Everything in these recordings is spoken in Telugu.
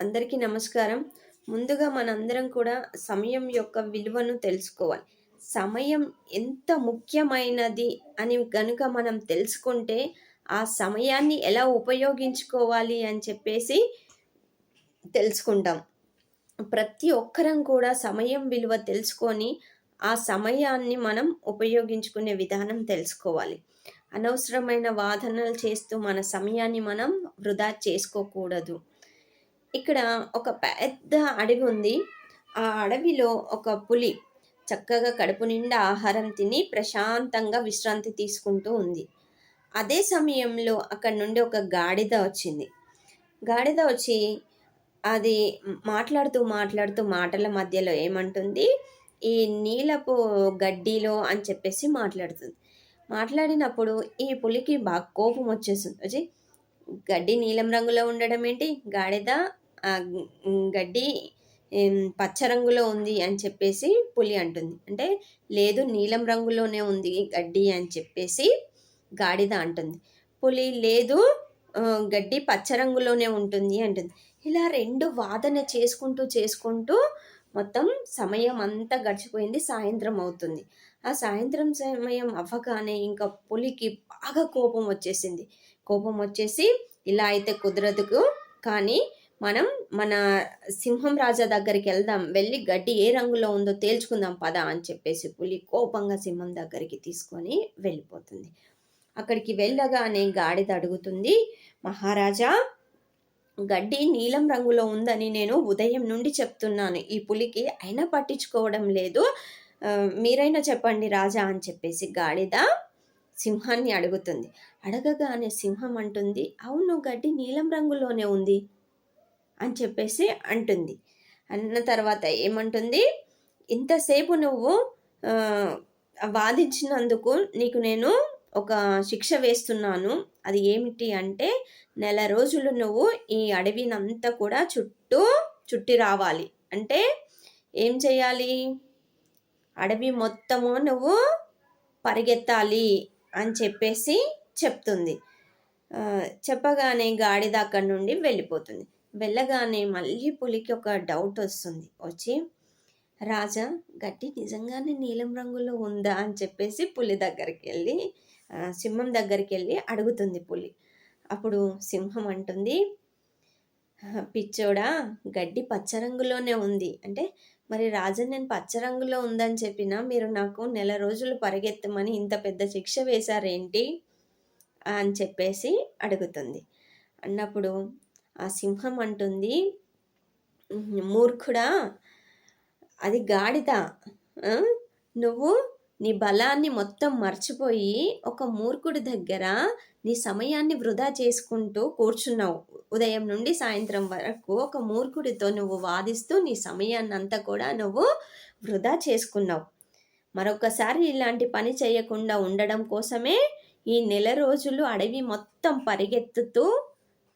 అందరికీ నమస్కారం. ముందుగా మనందరం కూడా సమయం యొక్క విలువను తెలుసుకోవాలి. సమయం ఎంత ముఖ్యమైనది అని కనుక మనం తెలుసుకుంటే ఆ సమయాన్ని ఎలా ఉపయోగించుకోవాలి అని చెప్పేసి తెలుసుకుంటాం. ప్రతి ఒక్కరం కూడా సమయం విలువ తెలుసుకొని ఆ సమయాన్ని మనం ఉపయోగించుకునే విధానం తెలుసుకోవాలి. అనవసరమైన వాదనలు చేస్తూ మన సమయాన్ని మనం వృధా చేసుకోకూడదు. ఇక్కడ ఒక పెద్ద అడవి ఉంది. ఆ అడవిలో ఒక పులి చక్కగా కడుపు నిండా ఆహారం తిని ప్రశాంతంగా విశ్రాంతి తీసుకుంటూ ఉంది. అదే సమయంలో అక్కడ నుండి ఒక గాడిద వచ్చింది. గాడిద వచ్చి అది మాట్లాడుతూ మాట్లాడుతూ మాటల మధ్యలో ఏమంటుంది? ఈ నీలపు గడ్డిలో అని చెప్పేసి మాట్లాడుతుంది. మాట్లాడినప్పుడు ఈ పులికి బాగా కోపం వచ్చేస్తుంది వచ్చి గడ్డి నీలం రంగులో ఉండడం ఏంటి? గాడిద గడ్డి పచ్చ రంగులో ఉంది అని చెప్పేసి పులి అంటుంది. అంటే లేదు నీలం రంగులోనే ఉంది గడ్డి అని చెప్పేసి గాడిద అంటుంది. పులి లేదు గడ్డి పచ్చ రంగులోనే ఉంటుంది అంటుంది. ఇలా రెండు వాదన చేసుకుంటూ చేసుకుంటూ మొత్తం సమయం అంతా గడిచిపోయింది. సాయంత్రం అవుతుంది. ఆ సాయంత్రం సమయం అవ్వగానే ఇంకా పులికి బాగా కోపం వచ్చేసింది. కోపం వచ్చేసి ఇలా అయితే కుదరదుకు కానీ మనం మన సింహం రాజా దగ్గరికి వెళ్దాం వెళ్ళి గడ్డి ఏ రంగులో ఉందో తేల్చుకుందాం పద అని చెప్పేసి పులి కోపంగా సింహం దగ్గరికి తీసుకొని వెళ్ళిపోతుంది. అక్కడికి వెళ్ళగానే గాడిద అడుగుతుంది మహారాజా గడ్డి నీలం రంగులో ఉందని నేను ఉదయం నుండి చెప్తున్నాను. ఈ పులికి అయినా పట్టించుకోవడం లేదు. మీరైనా చెప్పండి రాజా అని చెప్పేసి గాడిద సింహాన్ని అడుగుతుంది. అడగగానే సింహం అంటుంది అవును గడ్డి నీలం రంగులోనే ఉంది. అని చెప్పేసి అంటుంది. అన్న తర్వాత ఏమంటుంది? ఇంతసేపు నువ్వు వాదించినందుకు నీకు నేను ఒక శిక్ష వేస్తున్నాను. అది ఏమిటి అంటే నెల రోజులు నువ్వు ఈ అడవినంతా కూడా చుట్టూ చుట్టి రావాలి. అంటే ఏం చేయాలి అడవి మొత్తము నువ్వు పరిగెత్తాలి అని చెప్పేసి చెప్తుంది. చెప్పగానే గాడిద అక్కడి నుండి వెళ్ళిపోతుంది. వెళ్ళగానే మళ్ళీ పులికి ఒక డౌట్ వస్తుంది. వచ్చి రాజా గడ్డి నిజంగానే నీలం రంగులో ఉందా? అని చెప్పేసి పులి దగ్గరికి వెళ్ళి సింహం దగ్గరికి వెళ్ళి అడుగుతుంది పులి. అప్పుడు సింహం అంటుంది పిచ్చోడా గడ్డి పచ్చ రంగులోనే ఉంది. అంటే మరి రాజా నేను పచ్చ రంగులో ఉందని చెప్పినా మీరు నాకు నెల రోజులు పరిగెత్తమని ఇంత పెద్ద శిక్ష వేశారేంటి? అని చెప్పేసి అడుగుతుంది. అన్నప్పుడు ఆ సింహం అంటుంది. మూర్ఖుడా అది గాడిద. నువ్వు నీ బలాన్ని మొత్తం మర్చిపోయి ఒక మూర్ఖుడి దగ్గర నీ సమయాన్ని వృధా చేసుకుంటూ కూర్చున్నావు. ఉదయం నుండి సాయంత్రం వరకు ఒక మూర్ఖుడితో నువ్వు వాదిస్తూ నీ సమయాన్ని అంతా కూడా నువ్వు వృధా చేసుకున్నావు. మరొకసారి ఇలాంటి పని చేయకుండా ఉండడం కోసమే ఈ నెల రోజులు అడవి మొత్తం పరిగెత్తుతూ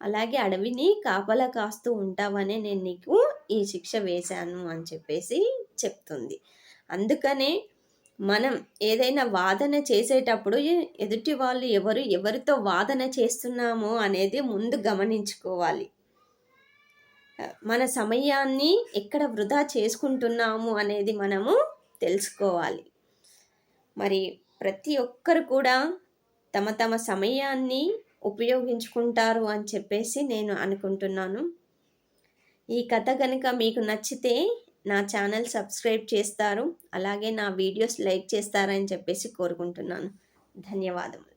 అలాగే అడవిని కాపలా కాస్తూ ఉంటావనే నేను నీకు ఈ శిక్ష వేశాను అని చెప్పేసి చెప్తుంది. అందుకనే మనం ఏదైనా వాదన చేసేటప్పుడు ఎదుటి వాళ్ళు ఎవరు ఎవరితో వాదన చేస్తున్నామో అనేది ముందు గమనించుకోవాలి. మన సమయాన్ని ఎక్కడ వృధా చేసుకుంటున్నాము అనేది మనము తెలుసుకోవాలి. మరి ప్రతి ఒక్కరు కూడా తమ తమ సమయాన్ని ఉపయోగించుకుంటారు అని చెప్పేసి నేను అనుకుంటున్నాను. ఈ కథ కనుక మీకు నచ్చితే నా ఛానల్ సబ్స్క్రైబ్ చేస్తారు అలాగే నా వీడియోస్ లైక్ చేస్తారని చెప్పేసి కోరుకుంటున్నాను. ధన్యవాదం.